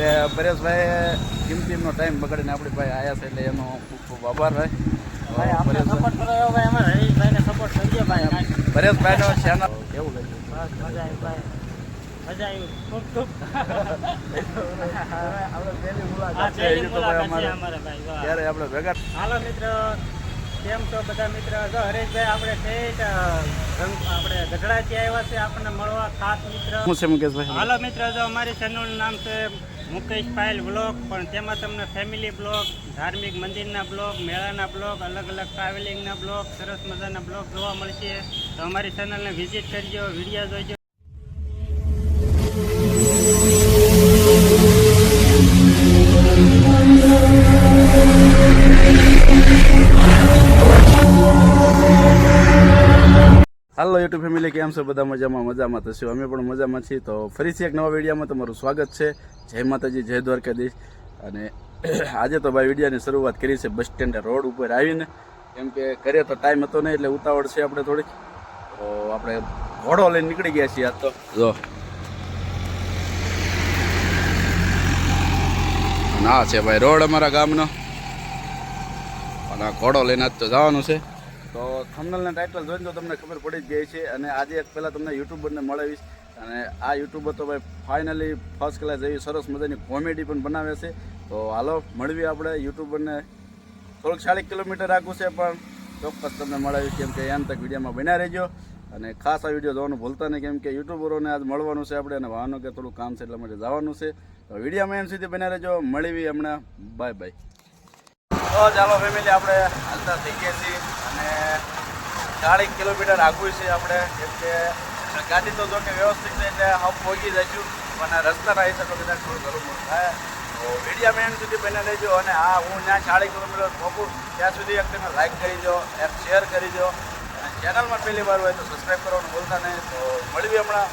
એટલે પરેશભાઈ કિંમતી એમનો ટાઈમ બગાડીને આપણી પાસે આવ્યા છે એટલે એનો ખૂબ ખૂબ આભાર ભાઈ. ભાઈ આપણે સપોર્ટ કરો ભાઈ અમારે હરીશભાઈને સપોર્ટ કરજો ભાઈ. કાંઈક. પરેશભાઈનો ચેનલ કેવું લાગ્યું. મજા આવી ભાઈ. મજા આવી. ખૂબ ખૂબ. આપણે પહેલી આ મુલાકાત છે પહેલી હજુ તો ભાઈ મુલાકાત છે અમારે અમારે ભાઈ વાહ. ત્યારે આપણે ભેગા હાલો મિત્ર કેમ છો બધા મિત્ર? જો હરેશભાઈ આપણે ઠેઠ આપણે ગઢડાથી આવ્યા છે આપણને મળવા ખાસ મિત્ર. હું છે મુકેશભાઈ? હાલો મિત્ર જો અમારી ચેનલનું નામ છે મુકેશ પાયલ બ્લોગ પણ તેમાં તમને ફેમિલી બ્લોગ ધાર્મિક મંદિરના બ્લોગ મેળાના બ્લોગ અલગ અલગ ટ્રાવેલિંગના બ્લોગ સરસ મજાના બ્લોગ જોવા મળશે. તો અમારી ચેનલને વિઝિટ કરજો વીડિયો જોઈજો હાલો યુટ્યુબ ફેમિલી કેમ છો? બધા મજામાં મજામાં તો અમે પણ મજામાં છીએ. તો ફરીથી એક નવા વિડીયામાં તમારું સ્વાગત છે. જય માતાજી, જય દ્વારકાધીશ. અને આજે તો ભાઈ વિડીયાની શરૂઆત કરી છે બસ સ્ટેન્ડ રોડ ઉપર આવીને. કેમ કે ઘરે તો ટાઈમ હતો નહીં, એટલે ઉતાવળ છે આપણે થોડીક. તો આપણે ઘોડો લઈને નીકળી ગયા છીએ આજ તો. જો. ના છે ભાઈ રોડ અમારા ગામનો. અને ઘોડો લઈને આજ તો જવાનું છે. તો થંબનેલના ટાઇટલ જોઈને તો તમને ખબર પડી જ ગઈ છે અને આજે એક પહેલાં તમને યુટ્યુબરને મળાવીશ. અને આ યુટ્યુબર તો ભાઈ ફાઇનલી ફર્સ્ટ ક્લાસ એવી સરસ મજાની કોમેડી પણ બનાવે છે. તો હાલો મળવી આપણે. યુટ્યુબરને થોડુંક ચાળીસ કિલોમીટર રાખવું છે પણ ચોક્કસ તમને મળાવીશ. કેમ કે એમ તક વિડીયોમાં બન્યા રહેજો. અને ખાસ આ વીડિયો જોવાનું ભૂલતા નહીં, કેમ કે યુટ્યુબરોને આજ મળવાનું છે આપણે અને વાહનો કે થોડું કામ છે એટલા માટે જવાનું છે. તો વિડીયોમાં એમ સુધી બન્યા રહેજો. મળવી હમણાં. બાય બાય તો ચાલો ફેમિલી આપણે હાલતા થઈ ગયા છીએ. ચાળીસ કિલોમીટર આગું છે આપણે. કેમ કે ગાડી તો જો કે વ્યવસ્થિત છે એટલે હમ પહોંચી જઈશું. પણ રસ્તાના શકો કદાચ થોડું ઘણું મોડું થાય. તો વીડિયો મેન સુધી બને લેજો અને હા હું ત્યાં ચાળીસ કિલોમીટર પહોંચું ત્યાં સુધી એક તમે લાઇક કરી દો એક શેર કરી દો. અને ચેનલમાં પહેલી વાર હોય તો સબસ્ક્રાઈબ કરવાનું ભૂલતા નહીં. તો મળવી હમણાં.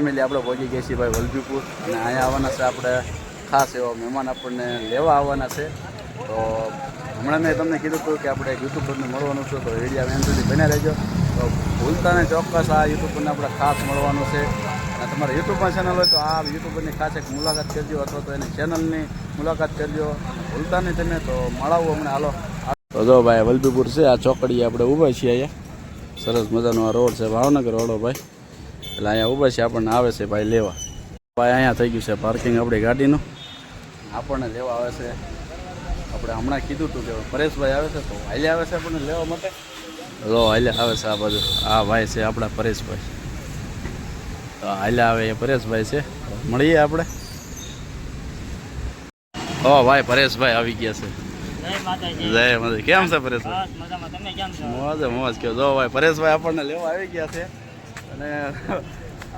ફેમિલી આપણે પહોંચી ગયા છીએ ભાઈ વલભીપુર. અને અહીંયા આવવાના છે આપણે ખાસ એવા મહેમાન આપણને લેવા આવવાના છે. તો હમણાં મેં તમને કીધું હતું કે આપણે યુટ્યુબરને મળવાનું છે, તો વિડીયા એમ સુધી બન્યા રહેજો. તો ભૂલતા ને ચોક્કસ આ યુટ્યુબ પરને આપણે ખાસ મળવાનું છે. અને તમારે યુટ્યુબમાં ચેનલ હોય તો આ યુટ્યુબરની ખાસ એક મુલાકાત કરજો અથવા તો એની ચેનલની મુલાકાત કરજો. ભૂલતા નહીં તમે, તો મળાવો હમણાં. હાલો. જો ભાઈ, વલભીપુર છે, આ ચોકડીએ આપણે ઊભા છીએ અહીંયા. સરસ મજાનો આ રોડ છે ભાવનગર વાળો ભાઈ. એટલે અહીંયા ઊભા છે આપણને આવે છે ભાઈ લેવા. ભાઈ અહીંયા થઈ ગયું છે પાર્કિંગ આપણી ગાડીનું. આપણને લેવા આવે છે. આપણે હમણાં કીધું હતું કે પરેશભાઈ આવે છે તો હાલે આવે છે આપણને લેવા માટે? લો હાલે આવે છે આ બાજુ. આ ભાઈ છે આપણા પરેશભાઈ. તો હાલે આવે એ પરેશભાઈ છે. મળીએ આપણે. ઓ ભાઈ પરેશભાઈ આવી ગયા છે. જય કેમ છે પરેશભાઈ? મોજ મોજ. કે જો ભાઈ પરેશભાઈ આપણને લેવા આવી ગયા છે. અને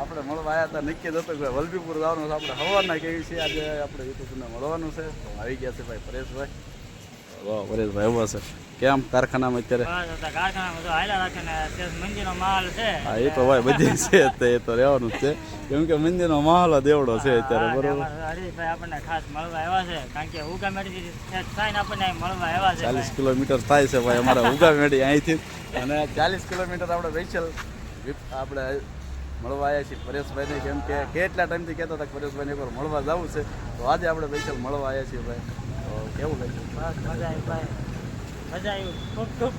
આપણે મળવા આવ્યા હતા. નક્કી જ હતું કે વલભીપુર જવાનું છે. આપણે હવાના કેવી છે આજે આપણે યુટ્યુબને મળવાનું છે. આવી ગયા છે ભાઈ પરેશભાઈ. વાહ પરેશભાઈ એવો છે. કેમ કારખાનામાં અત્યારે? હા એ તો ભાઈ બધી છે તે એ તો રહેવાનું જ છે. કેમ કે મંદિરનો માહોલ જ એવડો છે અત્યારે બરોબર? હરીશભાઈ આપણને ખાસ મળવા આવ્યા છે. કારણ કે ઉગામેડી સાઈન આપણને મળવા આવ્યા છે ચાલીસ કિલોમીટર થાય છે ભાઈ અમારા ઉગા મેડી અહીંથી. અને ચાલીસ કિલોમીટર આપણે વેચલ આપણે મળવા આવ્યા છીએ પરેશભાઈને. કેમ કે કેટલા ટાઈમથી કહેતા હતા કે પરેશભાઈને એકવાર મળવા જવું છે. તો આજે આપણે સ્પેશિયલ મળવા આવ્યા છીએ ભાઈ. તો કેવું લાગ્યું? મજા આવી ભાઈ. મજા આવી. ખૂબ ખૂબ.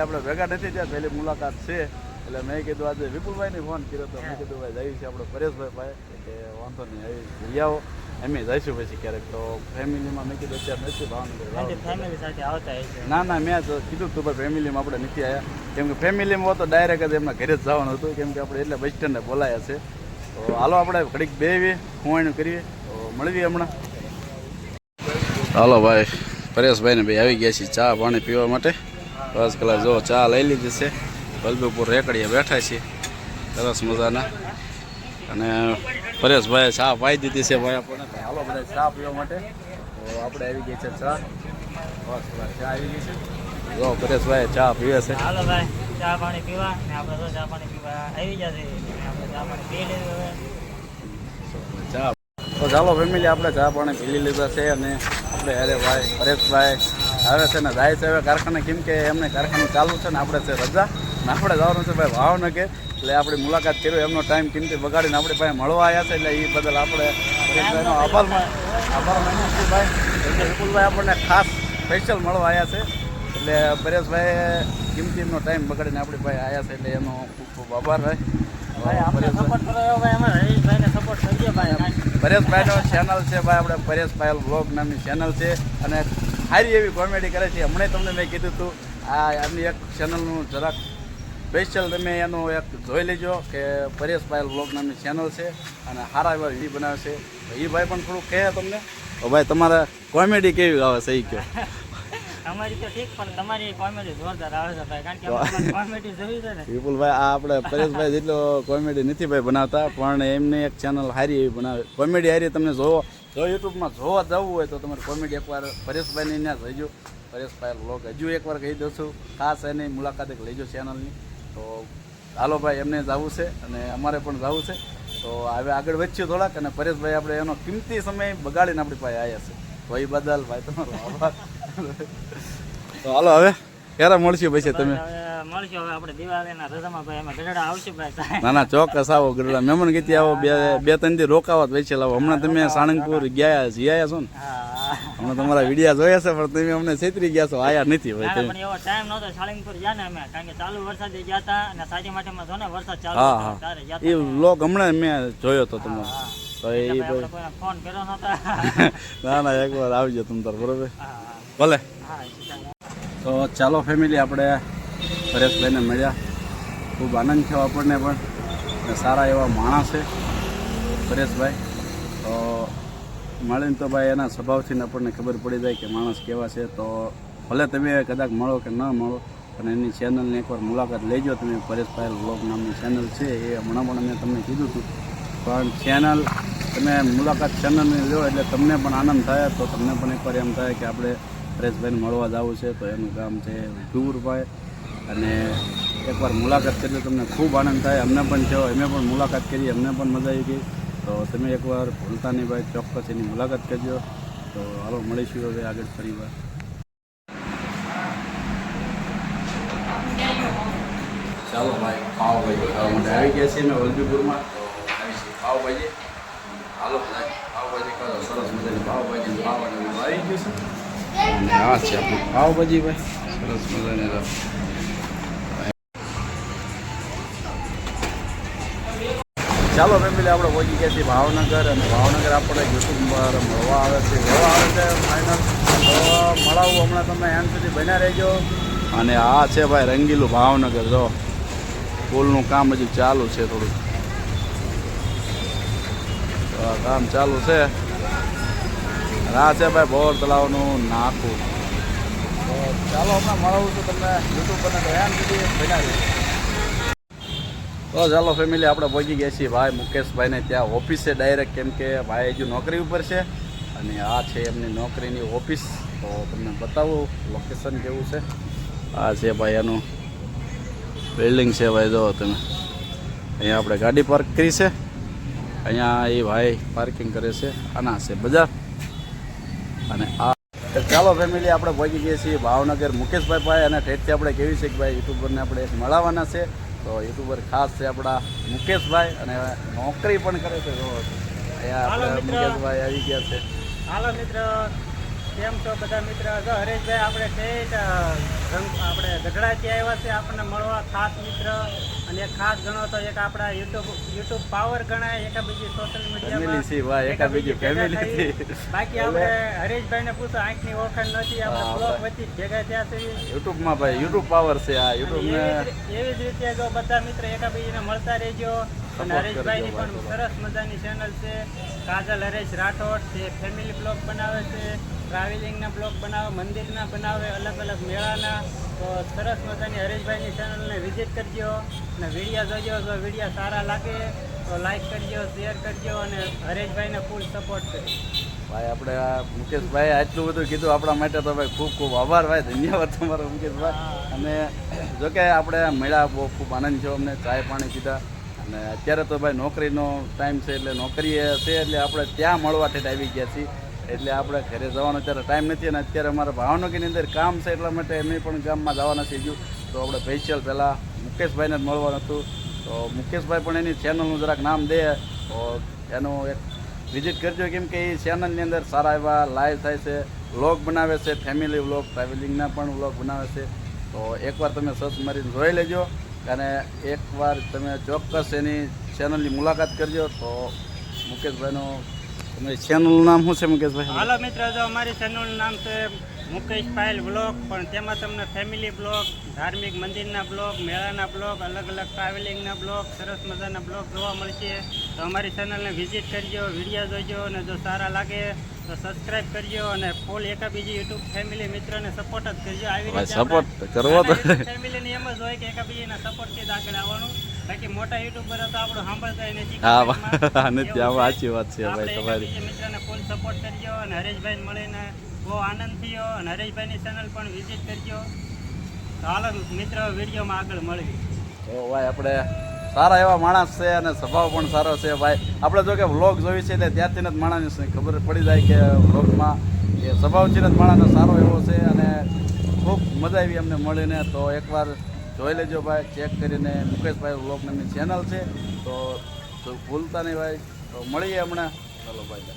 આપણે ભેગા નથી ત્યાં પહેલી મુલાકાત છે. એટલે મેં કીધું આજે વિપુલભાઈને ફોન કર્યો તો મેં કીધું ભાઈ જઈએ છીએ આપણે પરેશભાઈ ભાઈ કે વાંધો નહીં આવી આવો. એમ જઈશું પછી ક્યારેક તો ફેમિલીમાં મેં કીધું અત્યારે નથી ભાવનગર ફેમિલી સાથે આવતા હશે. ના ના મેં તો કીધું તું ભાઈ ફેમિલીમાં આપણે નથી આવ્યા કેમ કે ફેમિલીમાં તો ડાયરેક્ટ જ એમના ઘરે જ જવાનું હતું. કેમ કે આપણે એટલે બસ સ્ટેન્ડે બોલાયા છે. તો હાલો આપણે ઘડીક બેવીએ હું કરીએ. તો મળીએ હમણાં. હાલો ભાઈ પરેશભાઈને ભાઈ આવી ગયા છીએ ચા પાણી પીવા માટે. બસ કલાક જો ચા લઈ લીધી છે. બલબીપુર રેકડીએ બેઠા છીએ. સરસ મજાના. અને પરેશભાઈએ ચા પાઈ દીધી છે ભાઈ આપણને. હાલો બધા ચા પીવા માટે. તો આપણે આવી ગઈ છે ચા. બસ બસ ચા આવી ગઈ છે. જો પરેશભાઈ ચા પીવે છે. હાલો ભાઈ ચા પાણી પીવા ને આપણે તો ચા પાણી પીવા આવી જશે આપણે ચા પાણી પી લેવું હવે. ચા. તો ચાલો ફેમિલી આપણે ચા પાણી પીલી લીધા છે અને આપણે અરે ભાઈ પરેશભાઈ આવે છે ને જાય છે. હવે કારખાને કેમ કે એમને કારખાનું ચાલુ છે ને આપણે છે રજા. ને આપણે જવાનું છે ભાઈ ભાવનગર. એટલે આપણી મુલાકાત કર્યો એમનો ટાઈમ કિંમતી બગાડીને આપણી પાસે મળવા આવ્યા છે એટલે એ બદલ આપણે એનો આભાર આભાર માનું છું ભાઈ. વિપુલભાઈ આપણને ખાસ સ્પેશિયલ મળવા આવ્યા છે. એટલે પરેશભાઈ કિંમતી એમનો ટાઈમ બગાડીને આપણી પાસે આવ્યા છે એટલે એનો ખૂબ ખૂબ આભાર ભાઈ. પરેશભાઈનો ચેનલ છે ભાઈ આપણે પરેશ પાયલ બ્લોગ નામની ચેનલ છે અને સારી એવી કોમેડી કરે છે. હમણાં તમને મેં કીધું હતું આ આમની એક ચેનલનું જરાક સ્પેશિયલ તમે એનો એક જોઈ લેજો કે પરેશ પાયલ બ્લોગ નામની ચેનલ છે અને સારા એવા વીડિયો બનાવે છે. એ ભાઈ પણ થોડુંક કહે તમને. તો ભાઈ તમારે કોમેડી કેવી આવે છે એ કહો. અમારી તો ઠીક પણ તમારી કોમેડી જોરદાર આવે છે ભાઈ કારણ કે અમારે કોમેડી જોઈ છે ને. વિપુલભાઈ આ આપણે પરેશભાઈ જેટલો કોમેડી નથી ભાઈ બનાવતા પણ એમને એક ચેનલ હારી એવી બનાવે. કોમેડી હારી તમને જોવો. જો યુટ્યુબમાં જોવા જવું હોય તો તમારે કોમેડી એકવાર પરેશભાઈની ત્યાં જઈજો. પરેશભાઈ વ્લોગ હજુ એકવાર કહી દઉં છું. ખાસ એની મુલાકાત લેજો ચેનલની તો હાલો ભાઈ એમને જવું છે અને અમારે પણ જવું છે. તો હવે આગળ વધ્યું થોડાક અને પરેશભાઈ આપણે એનો કિંમતી સમય બગાડીને આપણી પાસે આવ્યા છે. તો એ બદલ ભાઈ તમારો આભાર. તો હાલો હવે ક્યારે મળશું પછી તમે? ભાઈ ગઢડા ભાઈ ના ના ચોક્કસ આવો ગરડા મહેમાન ગીતી આવો બે બે ત્રણ દી રોકાવા પછી લાવો હમણાં તમે સાણંગપુર ગયા જઈ આવ્યા છો ને? હમણાં તમારા વિડિયા જોયા છે પણ તમે અમને છેતરી ગયા છો આયા નથી ભાઈ તમે. પણ એવો ટાઈમ નહોતો સાળંગપુર ગયા ને અમે કારણ કે ચાલુ વરસાદ ગયા હતા અને સાજી માટે માં જોને વરસાદ ચાલુ હા હા. ત્યારે ગયા એ લોક હમણાં મેં જોયો તો તમને તો એ ફોન કર્યો નહોતા. ના ના એકવાર આવજો તમ તાર બરોબર? હા ભલે. તો ચાલો. ફેમિલી આપણે પરેશભાઈને મળ્યા. ખૂબ આનંદ થયો આપણને પણ. સારા એવા માણસ છે પરેશભાઈ. તો મળીને તો ભાઈ એના સ્વભાવથી આપણને ખબર પડી જાય કે માણસ કેવા છે, તો ભલે તમે કદાચ મળો કે ન મળો, પણ એની ચેનલની એકવાર મુલાકાત લેજો. તમે પરેશ પાયલ વ્લોગ નામની ચેનલ છે, એ હમણાં પણ મેં તમને કીધું હતું. પણ ચેનલ તમે મુલાકાત ચેનલની લો એટલે તમને પણ આનંદ થાય, તો તમને પણ એકવાર એમ થાય કે આપણે પરેશભાઈને મળવા જવું છે, તો એનું કામ છે ટૂરભાઈ અને એકવાર મુલાકાત કરી તમને ખૂબ આનંદ થાય. અમને પણ થયો અમે પણ મુલાકાત કરી અમને પણ મજા આવી ગઈ. તો તમે એકવાર ભૂલતા નહીં ભાઈ ચોક્કસ એની મુલાકાત કરજો. તો હાલો મળીશું હવે આગળ ફરી વાર ચાલો ભાઈ પાવભાજી ખાવા માટે આવી ગયા છીએ અમે વલભીપુરમાં. પાવભાજી હાલો ભાઈ પાવભાજી ખાવા સરસ મજાની પાવભાજી પાવભાજી આવી ગયું છે. અને છે આપણી પાવભાજી ભાઈ. સરસ મજાની ચાલો ફેમિલી, આપણે પહોંચી ગયા છીએ ભાવનગર અને ભાવનગર આપણે યુટ્યુબ મળવા આવે છે. મળવા આવે છે ફાઇનલ મળાવું હમણાં તમે એમ સુધી બન્યા રહેજો. અને આ છે ભાઈ રંગીલું ભાવનગર, જો. પુલનું કામ હજી ચાલુ છે થોડુંક. તો કામ ચાલુ છે. આ છે ભાઈ બોર તળાવનું નાખું. ચાલો હમણાં મળાવું છું તમને. યુટ્યુબ પર તો સુધી બન્યા રહેજો. તો ચાલો ફેમિલી આપણે પહોંચી ગયા છીએ ભાઈ મુકેશભાઈને ત્યાં ઓફિસે ડાયરેક્ટ કેમ કે ભાઈ હજુ નોકરી ઉપર છે અને આ છે એમની નોકરીની ઓફિસ. તો તમને બતાવું લોકેશન કેવું છે. આ છે ભાઈ એનું બિલ્ડિંગ છે ભાઈ, જો તમે. અહીંયા આપણે ગાડી પાર્ક કરી છે. અહીંયા એ ભાઈ પાર્કિંગ કરે છે. આના છે બજાર. અને આ ચાલો ફેમિલી આપણે પહોંચી ગયા છીએ ભાવનગર મુકેશભાઈ ભાઈ અને ઠેઠથી આપણે કેવી છે કે ભાઈ યુટ્યુબરને આપણે મળવાના છે. તો યુટ્યુબર ખાસ છે આપણા મુકેશભાઈ અને નોકરી પણ કરે છે તો. મુકેશભાઈ આવી ગયા છે. હાલો મિત્ર. કેમ છો બધા મિત્ર? જો હરેશભાઈ આપણે રંગ આપણે ગઢડાથી આવ્યા છે? આપણને મળવા ખાસ મિત્ર. અને ખાસ ગણો તો એક આપણા યુટ્યુબ યુટ્યુબ પાવર ગણાય એકા બીજી સોશિયલ ફેમિલી છે વાહ એકા બીજી ફેમિલી છે બાકી આપણે હરેશભાઈને પૂછો આંખની ઓળખાણ નથી આપણે બ્લોગ. વચ્ચે ભેગા થયા છે યુટ્યુબમાં ભાઈ યુટ્યુબ પાવર છે આ અને યુટ્યુબને એવી જ રીતે જો બધા મિત્ર એકાબીજીને મળતા રહેજો. અને હરેશભાઈની પણ સરસ મજાની ચેનલ છે. કાજલ હરેશ રાઠોડ છે ફેમિલી બ્લોગ બનાવે છે ટ્રાવેલિંગના બ્લોગ બનાવે મંદિરના બનાવે અલગ અલગ મેળાના. તો સરસ મજાની હરેશભાઈની ચેનલને વિઝિટ કરજો અને વિડીયા જોજો. જો વિડીયા સારા લાગે તો લાઈક કરજો શેર કરજો અને હરેશભાઈને ફૂલ સપોર્ટ કરજો. ભાઈ આપણે આ મુકેશભાઈ આટલું બધું કીધું આપણા માટે તો ભાઈ ખૂબ ખૂબ આભાર ભાઈ ધન્યવાદ તમારો મુકેશભાઈ. અને જોકે આપણે મેળા બહુ ખૂબ આનંદ થયો અમને ચાય પાણી પીધા. અને અત્યારે તો ભાઈ નોકરીનો ટાઈમ છે એટલે નોકરીએ છે એટલે આપણે ત્યાં મળવા ઠેઠ આવી ગયા છીએ. એટલે આપણે ઘરે જવાનો અત્યારે ટાઈમ નથી અને અત્યારે અમારા ભાવનગરની અંદર કામ છે એટલા માટે અમે પણ ગામમાં જવાના થઈ ગયું તો આપણે સ્પેશિયલ પહેલાં મુકેશભાઈને જ મળવાનું હતું. તો મુકેશભાઈ પણ એની ચેનલનું જરાક નામ દે. તો એનું એક વિઝિટ કરજો કેમ કે એ ચેનલની અંદર સારા એવા લાઈવ થાય છે વ્લોગ બનાવે છે ફેમિલી વ્લોગ ટ્રાવેલિંગના પણ વ્લોગ બનાવે છે. તો એકવાર તમે સર્ચ મારીને જોઈ લેજો. અને એકવાર તમે ચોક્કસ એની ચેનલની મુલાકાત કરજો તો મુકેશભાઈનું તમારી ચેનલનું નામ શું છે મુકેશભાઈ? હાલો મિત્રો, જો અમારી ચેનલનું નામ છે મુકેશ પાયલ બ્લોગ પણ તેમાં તમને ફેમિલી બ્લોગ ધાર્મિક મંદિરના બ્લોગ મેળાના બ્લોગ અલગ અલગ ટ્રાવેલિંગના બ્લોગ સરસ મજાના બ્લોગ જોવા મળશે. તો અમારી ચેનલને વિઝિટ કરજો વીડિયો જોજો, અને જો સારા લાગે તો સબસ્ક્રાઇબ કરજો અને ફૂલ એકાબીજી યુટ્યુબ ફેમિલી મિત્રોને સપોર્ટ જ કરજો. આવી રીતે સપોર્ટ કરવો તો ફેમિલીને એમ જ હોય કે એકાબીજીના સપોર્ટથી જ આગળ આવવાનું. બાકી મોટા યુટ્યુબર તો આપણું સાંભળતા નથી. હા. નથી આ સાચી વાત છે ભાઈ તમારી. મિત્રને ફૂલ સપોર્ટ કરજો અને હરેશભાઈને મળીને બહુ આનંદ થયો. અને હરેશભાઈની ચેનલ પણ વિઝિટ કરજો. તો હાલો મિત્રો વિડીયોમાં આગળ મળવી તો ભાઈ આપણે સારા એવા માણસ છે અને સ્વભાવ પણ સારો છે ભાઈ. આપણે જો કે વ્લોગ જોઈ છે એટલે ત્યારથી જ માણસને ખબર પડી જાય કે વ્લોગમાં એ સ્વભાવથી જ માણસનો સારો એવો છે અને ખૂબ મજા આવી અમને મળીને. તો એકવાર જોઈ લેજો ભાઈ ચેક કરીને મુકેશભાઈ વ્લોગ નામની ચેનલ છે. તો તો ભૂલતા નહીં ભાઈ, તો મળીએ હમણાં. ચાલો ભાઈ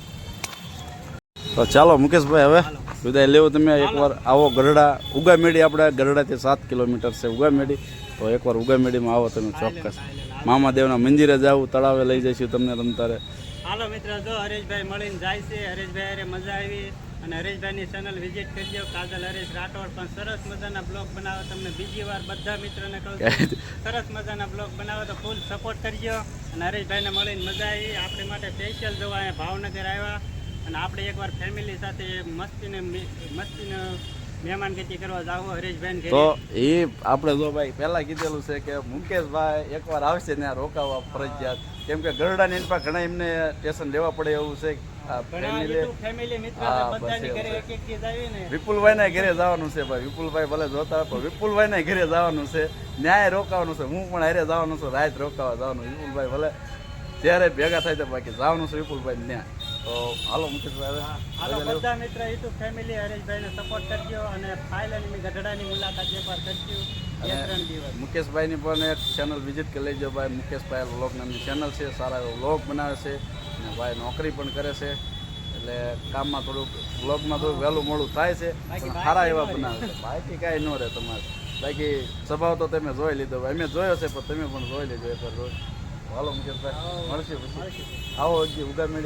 તો ચાલો મુકેશભાઈ હવે વિદાય લેવો તમે. એકવાર આવો ગરડા ઉગામેડી આપણે ગરડાથી સાત કિલોમીટર છે ઉગામેડી. તો એકવાર ઉગામેડીમાં આવો તમે ચોક્કસ. મામાદેવના મંદિરે જાવ તળાવે લઈ જઈશું તમને રમતારે. હાલો મિત્રો જો હરેશભાઈ મળીને જાય છે હરેશભાઈ અરે મજા આવી અને હરેશભાઈની ચેનલ વિઝિટ કરજો કાજલ હરેશ રાઠોડ પણ સરસ મજાના બ્લોગ બનાવે. તમને બીજી વાર બધા મિત્રોને કહું સરસ મજાના બ્લોગ બનાવો તો ફૂલ સપોર્ટ કરજો અને હરેશભાઈને મળીને મજા આવી. આપણી માટે સ્પેશિયલ જોવા અહીંયા ભાવનગર આવ્યા. અને આપણે એકવાર ફેમિલી સાથે મસ્તીને મસ્તીને તો એ આપણે જો ભાઈ પહેલાં કીધેલું છે કે મુકેશભાઈ એકવાર આવશે ને રોકાવા ફરજિયાત. કેમ કે ગરડાની એની પાસે ઘણા એમને સ્ટેશન લેવા પડે એવું છે. વિપુલભાઈ ને. ઘરે જવાનું છે ભાઈ. વિપુલભાઈ ભલે જોતા પણ વિપુલભાઈ ઘરે જવાનું છે. ન્યાય રોકાવાનું છે. હું પણ હારે જવાનું છું રાત રોકાવા જવાનું. વિપુલભાઈ ભલે ત્યારે ભેગા થાય તો બાકી જવાનું છે વિપુલભાઈ ન્યા તો હાલો મુકેશભાઈ હાલો બધા મિત્ર યુટ્યુબ ફેમિલી હરેશભાઈને સપોર્ટ કરજો અને ફાઇનલી ગઢડાની મુલાકાત એકવાર કરજો અને મુકેશભાઈની પણ એક ચેનલ વિઝિટ કરી લેજો ભાઈ. મુકેશભાઈ વ્લોગ નામની ચેનલ છે સારા એવો વ્લોગ બનાવે છે અને ભાઈ નોકરી પણ કરે છે. એટલે કામમાં થોડુંક વ્લોગમાં થોડું વહેલું મોડું થાય છે પણ સારા એવા બનાવે છે. બાકી કાંઈ ન રહે તમારે. બાકી સ્વભાવ તો તમે જોઈ લીધો ભાઈ. અમે જોયો છે પણ તમે પણ જોઈ લેજો એકવાર રોજ હાલો પછી. આવો હજી અમે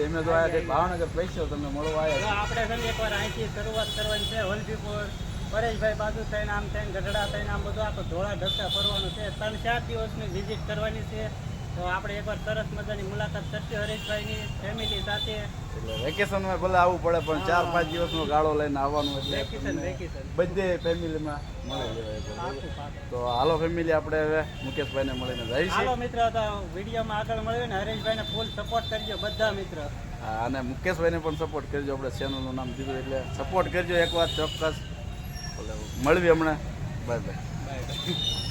ભાવનગર પૈસો તમે મળવા આવ્યા આપણે છે એકવાર અહીંથી શરૂઆત કરવાની છે વલભીપુર પરેશભાઈ બાજુ થઈને આમ થઈને, ગઢડા થઈને આમ બધું આખો ધોળા ઢસા ફરવાનું છે. ત્રણ ચાર દિવસની વિઝિટ કરવાની છે. તો આપણે એકવાર સરસ મજાની મુલાકાત કરશું હરેશભાઈની ફેમિલી સાથે. એટલે વેકેશનમાં ભલે આવવું પડે પણ ચાર પાંચ દિવસનો ગાળો લઈને આવવાનું એટલે બધે ફેમિલીમાં મળી લેવાય તો હાલો ફેમિલી આપણે હવે મુકેશભાઈને મળીને જઈશું. હાલો મિત્ર તો વિડીયોમાં આગળ મળ્યું ને હરેશભાઈને ફૂલ સપોર્ટ કરજો બધા મિત્ર. હા, અને મુકેશભાઈને પણ સપોર્ટ કરજો. આપણે ચેનલનું નામ દીધું એટલે સપોર્ટ કરજો એકવાર ચોક્કસ. મળવી હમણાં. Bye bye bye bye